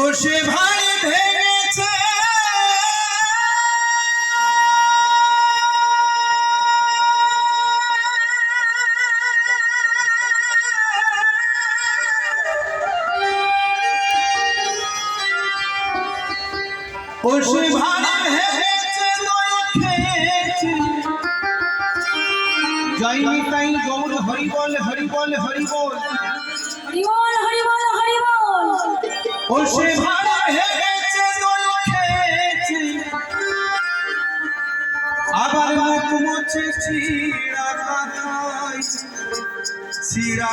उशी भाई भेनेचे ও সে ভাই ভেঙেছে খেয়েছে। যাইনি তাই গৌর হরি বল হরি বল হরি বল ভাড়া হেগেছে দোল খেয়েছে। আবার মুখ মুছে ছিড়া কাঁথায় ছিড়া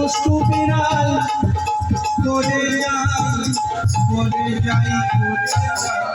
দুষ্টু বিড়াল করে যাই করে যাই করে যাই